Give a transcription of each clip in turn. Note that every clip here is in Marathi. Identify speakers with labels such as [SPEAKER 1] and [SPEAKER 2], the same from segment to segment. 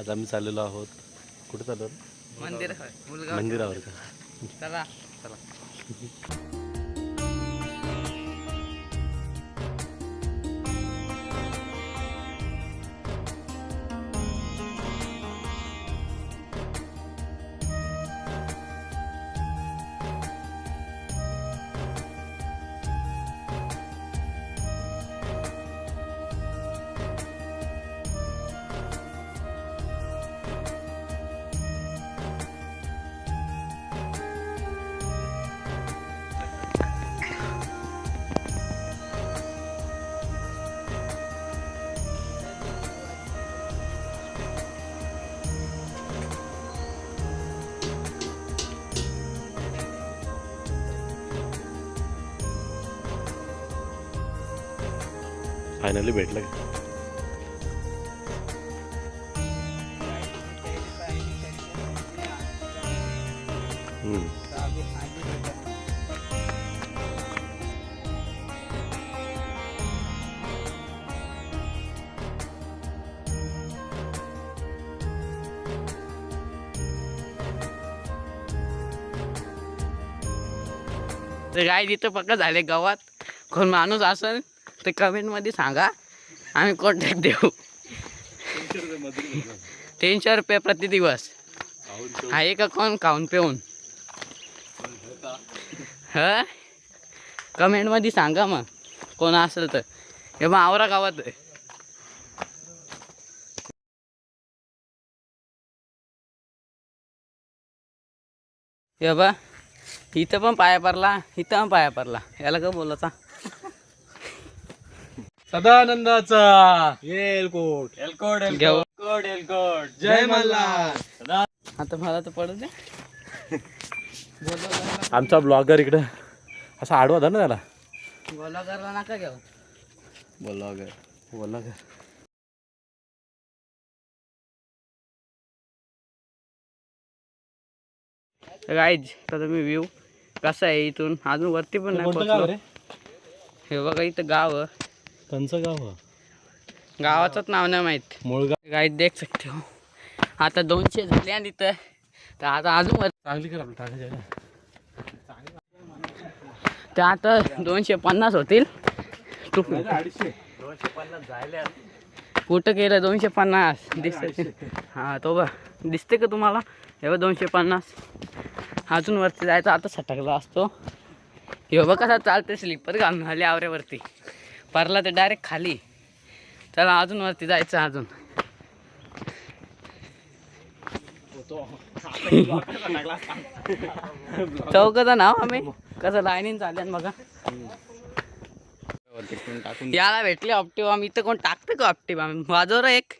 [SPEAKER 1] आज आम्ही चाललेलो आहोत. कुठे चाललो?
[SPEAKER 2] मंदिर मुलगा
[SPEAKER 1] मंदिरावर का?
[SPEAKER 2] चला. चला.
[SPEAKER 1] फायनली भेटलं.
[SPEAKER 2] तर गाय तिथं पक्क झाले गावात. कोण माणूस असेल तर कमेंटमध्ये सांगा. आम्ही कॉन्टॅक्ट देऊ. तीनशे रुपये प्रति दिवस आहे का कोण? खाऊन पिऊन. ह? कमेंटमध्ये सांगा मग. कोण असेल तर. हे मग आवरा गावात. आहे. हे बा इथं पण पाया पडला इथं पण पाया पडला. याला का बोलायचा
[SPEAKER 1] सदानंदाचा. एलकोट एलकोट एलकोट एलकोट जय मल्हार.
[SPEAKER 2] आता मला तर पडू दे.
[SPEAKER 1] आमचा ब्लॉगर इकडं. असा आडवा ना त्याला.
[SPEAKER 2] बोला करला नका घेऊ.
[SPEAKER 1] ब्लॉगर ब्लॉगर
[SPEAKER 2] गाईज तर तुम्ही व्ह्यू कसा आहे इथून? अजून वरती पण नाही पोहोचलो. हे बघा इथं गाव
[SPEAKER 1] कंचं गाव हा?
[SPEAKER 2] गावाचंच नाव नाही माहीत.
[SPEAKER 1] मुळगाव
[SPEAKER 2] गाईज देख सकते हो. आता दोनशे झाले आणि इथं. तर आता अजून
[SPEAKER 1] चांगली कर आपलं टाकायचं आहे.
[SPEAKER 2] ते आता दोनशे पन्नास होतील. तू
[SPEAKER 1] अडीचशे दोनशे पन्नास झाले
[SPEAKER 2] कुठं केलं दोनशे पन्नास? दिसत हां तो बघ. दिसते का तुम्हाला? हे बघ दोनशे पन्नास. अजून वरती जायचं आता सटकला असतो. हे बघ कसा चालते स्लीपर घालून आले आवऱ्यावरती परला ते डायरेक्ट खाली. चला अजून वरती जायचं अजून. चौकचा नाव आम्ही. कसं लाईनीन चालेल बघा. याला भेटले ऑप्टिव आम्ही इथं कोण टाकतं का ऑप्टिव आम्ही वाजवर एक.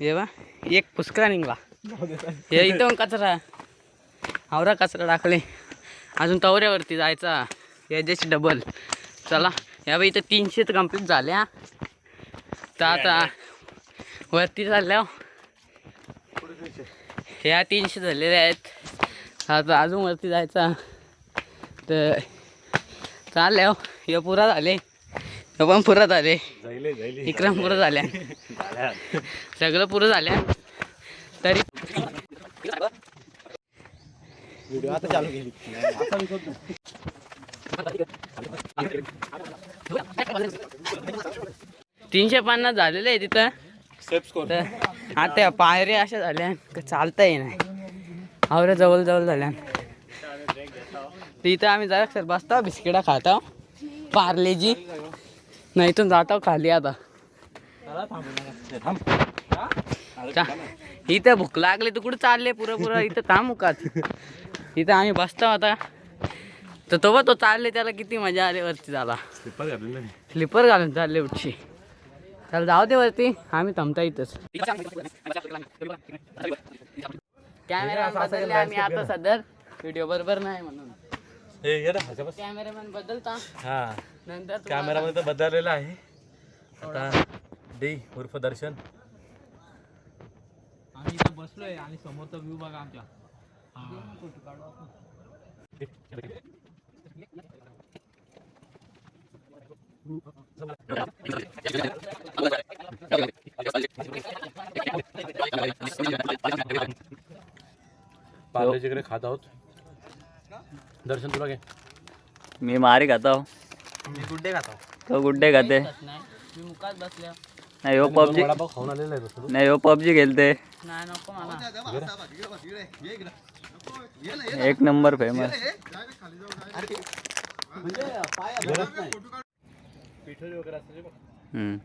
[SPEAKER 2] हे बा एक पुष्कळा निघला हे इथं कचरा? आवरा कचरा टाकले. अजून तवऱ्यावरती जायचा. याच्याशी डबल चला. या बाई इथं तीनशे तर कंप्लीट झाल्या. तर आता वरती चालल्या ह्या तीनशे झालेले आहेत. आता अजून वरती जायचा. तर चालल्या हो. हे पुरा झाले. हे पण पुरा झाले. विक्रम पुरं झाल्या. सगळं पुरं झाल्या. तरी
[SPEAKER 1] व्हिडिओ आता चालू केली. आता मी करतो.
[SPEAKER 2] तीनशे पन्नास झालेले आहे तिथं. तर आता पायऱ्या अशा झाल्या. का चालता नाही. आवऱ्या जवळ जवळ झाल्या. तर इथं आम्ही जरा सर बसता बिस्किटा खाता. पार्लेजी नाही इथून जातो खाली आता. का इथं भूक लागली तर कुठं चालले पुरं पुरं? इथं थांबुकात इथं आम्ही बसतो आता. तर तो बघ तो चालले त्याला किती मजा आली वरती झाला
[SPEAKER 1] स्लिपर घालून नाही
[SPEAKER 2] स्लीपर घालून चालले उठशी. चल जाऊ दे वरती आम्ही थांबता इथंच. कॅमेरा आम्ही आता सध्या व्हिडिओ बरोबर नाही म्हणून.
[SPEAKER 1] हे.
[SPEAKER 2] कॅमेरामॅन बदलता.
[SPEAKER 1] हा.
[SPEAKER 2] नंतर
[SPEAKER 1] कॅमेरामध्ये तर बदललेला आहे. आता डी उर्फ दर्शन.
[SPEAKER 3] आम्ही इथं बसलोय आणि समोरचा व्ह्यू बघा आमच्या.
[SPEAKER 1] खात आहोत दर्शन तुला घे
[SPEAKER 4] मी मारी खाता हूँ।
[SPEAKER 3] मी गुड्डे खातो
[SPEAKER 4] तो गुड्डे खाते।
[SPEAKER 2] मी मुखात बसल्या
[SPEAKER 4] नाही हो पबजी
[SPEAKER 1] वडापाव खाऊन आलेला आहे तसं
[SPEAKER 4] नाही हो पबजी खेळते।
[SPEAKER 2] नाही नको मला.
[SPEAKER 4] एक नंबर फ़ेमस
[SPEAKER 1] पिठोरी वगैरे असते बघ.
[SPEAKER 4] हम्म.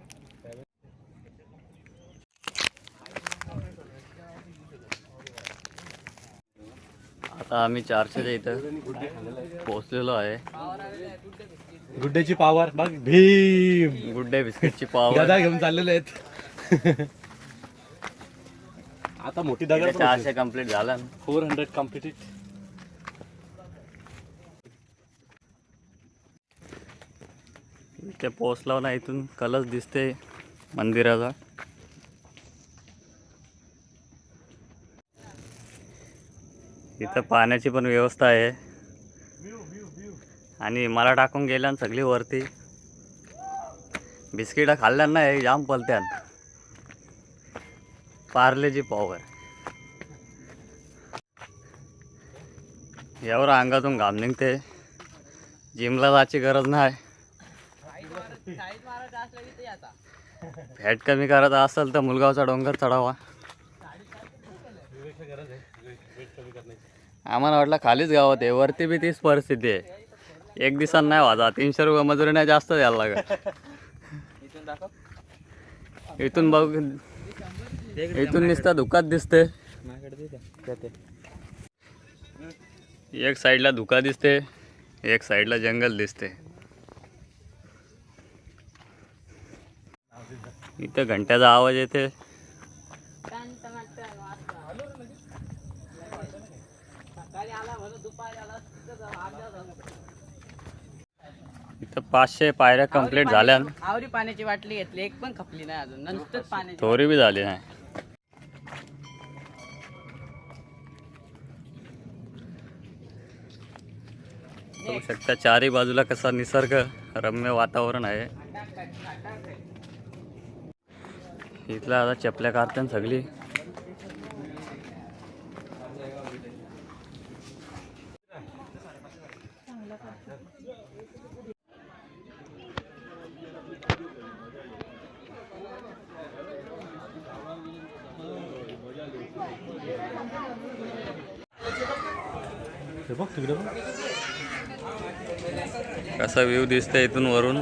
[SPEAKER 4] आता आम्ही चारशेच्या इथं पोहोचलेलो आहे.
[SPEAKER 1] गुड्ड्याची पावर बघ भीम.
[SPEAKER 4] गुड्डे बिस्किटची पाव
[SPEAKER 1] गदा घेऊन चाललेले आहेत. आता मोठी दगड
[SPEAKER 4] चारशे कंप्लीट झाला.
[SPEAKER 1] फोर हंड्रेड कम्प्लिटेड
[SPEAKER 4] इथे पोहोचलो ना इथून. कलच दिसते मंदिराचा. इथं पाण्याची पण व्यवस्था आहे. आणि मला टाकून गेल्यान सगळी वरती. बिस्किटं खाल्ल्या नाही जाम पलत्यान पार्लेजी पॉवर यावर अंगातून घाम निघते. जिमला जायची गरज नाही. फॅट कमी करायचा असेल तर मुलगावचा डोंगर चढावा. आम्हाला वाटलं खालीच गावात आहे. वरती बी तीच परिस्थिती आहे. एक दिवसात नाही वाजा. तीनशे रुपये मजुरी नाही जास्त द्यायला लागत इथून बघ. इथून दिसता धुकात दिसते एक साईडला धुका दिसते एक साईडला जंगल दिसते इथं घंट्याचा आवाज येते इथं पाचशे पायऱ्या कंप्लीट झाल्या.
[SPEAKER 2] आवरी पाण्याची बाटली घेतली एक पण खपली नाही अजून. नुसतंच पाण्याची
[SPEAKER 4] थोडी बी झाली नाही. शकता चारही बाजूला कसा निसर्ग रम्य वातावरण आहे. इथला आता चपल्या काढतात सगळी.
[SPEAKER 1] बघ तिकडे
[SPEAKER 4] कसा व्ह्यू दिसतंय इथून वरून?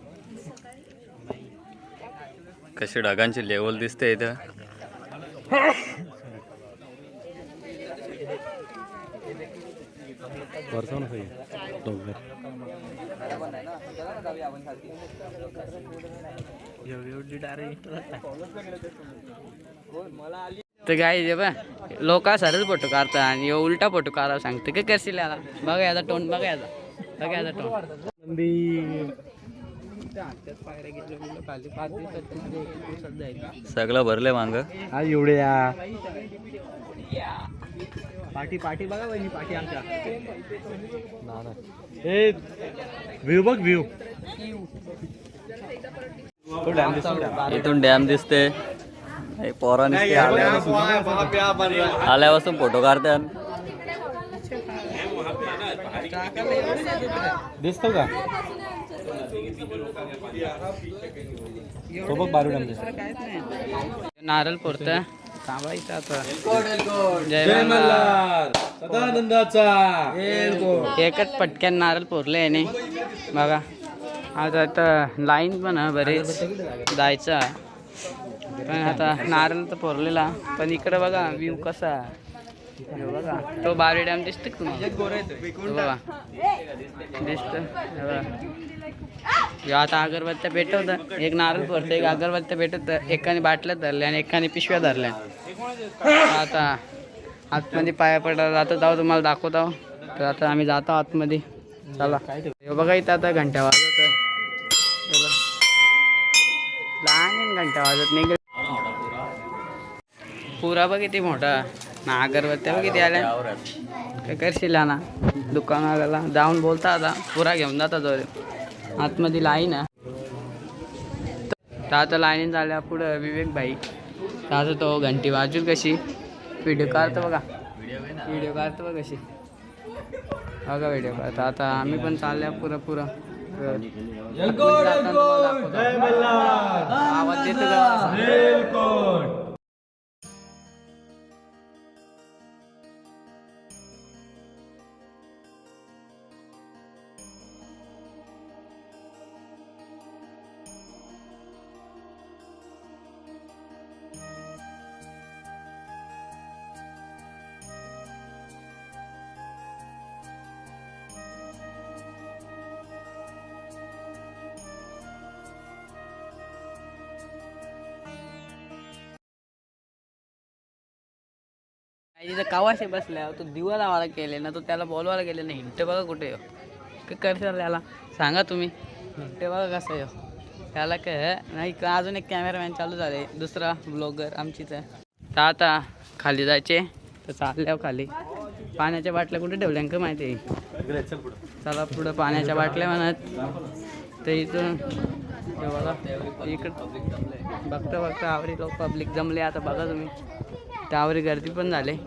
[SPEAKER 4] कशी ढगांची लेवल दिसते इथं?
[SPEAKER 2] तर काय जे बा लोक सरच फोटो काढतात आणि उलटा फोटो काढावं सांगते. काय करशील याला बघा याचा टोन बघा याचा. बघा याचा टोन
[SPEAKER 4] सगळं भरले मांग.
[SPEAKER 1] हा एवढ्या
[SPEAKER 3] पाठी पाठी बघा वहिनी पाठी आमच्या.
[SPEAKER 1] ए व्ह्यू बघ व्ह्यू. तो डॅम दिसतो. डॅम
[SPEAKER 4] इथून डॅम दिसते हे पोरा नुसते आल्यापासून आल्यापासून फोटो काढतात.
[SPEAKER 1] दिसतो का? तो बघ बारू डॅम दिसतो
[SPEAKER 2] नारळ पोरत थांबायचं आता. जय मल्हार.
[SPEAKER 1] सदानंदाचा.
[SPEAKER 2] एकच पटक्यान नारळ पोरले याने. बघा. आता आता लाईन पण आहे बरेच. जायचं. पण आता नारळ तर पोरलेला. पण इकडे बघा व्ह्यू कसा तो बारी डॅम दिसतो तुम्हाला? बघा. दिसत. आता अगरबत्त्या पेटवतं. एक नारळ पडतं एक अगरबत्त्या पेटवतं. एकाने बाटल्या धरल्या आणि एकाने पिशव्या धरल्या. आता आतमध्ये पाया पडला जातो जाऊ तुम्हाला दाखवतो. तर आता आम्ही जातो आतमध्ये. चला. हे बघा इथं आता घंट्या वाजत लहान आहे ना घंट्या वाजत. नाही पुरा बघ किती मोठा. ना अगरबत्त्या किती आल्या. काय करशील ना दुकानाला जाऊन बोलता आता. पुरा घेऊन जाता जोर आतमध्ये लाईन तर आता लाईन झाल्या पुढं विवेक भाई तर आता तो घंटी वाजून कशी? व्हिडिओ काढतो बघा. व्हिडिओ काढतो बघ कशी. बघा व्हिडिओ काढतो. आता आम्ही पण चालल्या पुरं पुरं. आवाज देतो तिथं कावाशे बसल्या तो दिवा लावायला गेले ना तो त्याला बोलवायला गेले ना हिंट बघा कुठे हो. काय करशाल त्याला? सांगा तुम्ही. हिंट बघा कसं येऊ हो. त्याला काय नाही का अजून एक कॅमेरामॅन चालू झाले. दुसरा ब्लॉगर आमचीच तर. आता खाली जायचे. तर चालल्या खाली. पाण्याच्या बाटल्या कुठे ठेवल्या का माहिती? आहे
[SPEAKER 1] चला पुढं
[SPEAKER 2] पाण्याच्या बाटल्या म्हणत. तर इथून बघा इकडं. बघता बघता आवरी लोक पब्लिक जमले. आता बघा तुम्ही. त्यावरी गर्दी पण झाली.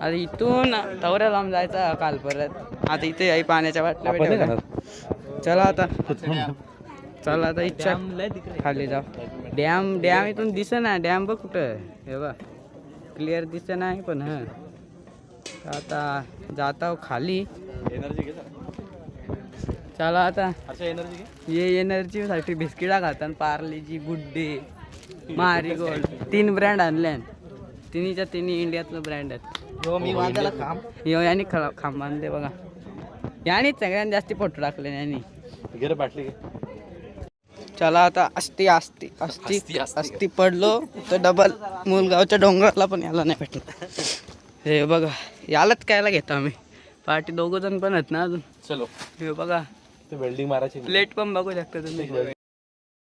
[SPEAKER 2] आता इथून तवऱ्या लांब जायचा काल परत. आता इथे आई पाण्याच्या बाटल्या भेटल्या. चला आता. चला आता इच्छा. खाली जाऊ. डॅम डॅम इथून दिस ना डॅम बघ कुठं हे बघ. क्लिअर दिसत नाही पण हा. आता जाता खाली.
[SPEAKER 1] एनर्जी घे
[SPEAKER 2] चला आता.
[SPEAKER 1] अच्छा एनर्जी घे.
[SPEAKER 2] ये एनर्जी साठी बिस्किटा खातात. Parle G good day Marie gold तीन ब्रँड आणल्या तिन्हीच्या तिन्ही इंडियातलं ब्रँड आहेत.
[SPEAKER 3] हो मी वाजायला काम
[SPEAKER 2] यो यांनी खा खांब बांधले बघा. यांनीच सगळ्यांनी जास्ती फोटो टाकले यांनी.
[SPEAKER 1] बाटली.
[SPEAKER 2] चला आता अस्ती अस्ती अस्ती अस्ती पडलो तर डबल मुलगावच्या डोंगराला पण याला नाही भेटलं हे बघा यालाच कायला घेतो आम्ही. पार्टी दोघं जण पण आहेत ना अजून.
[SPEAKER 1] चलो.
[SPEAKER 2] हे बघा
[SPEAKER 1] ते वेल्डिंग मारायची.
[SPEAKER 2] प्लेट पण बघू शकता तुम्ही.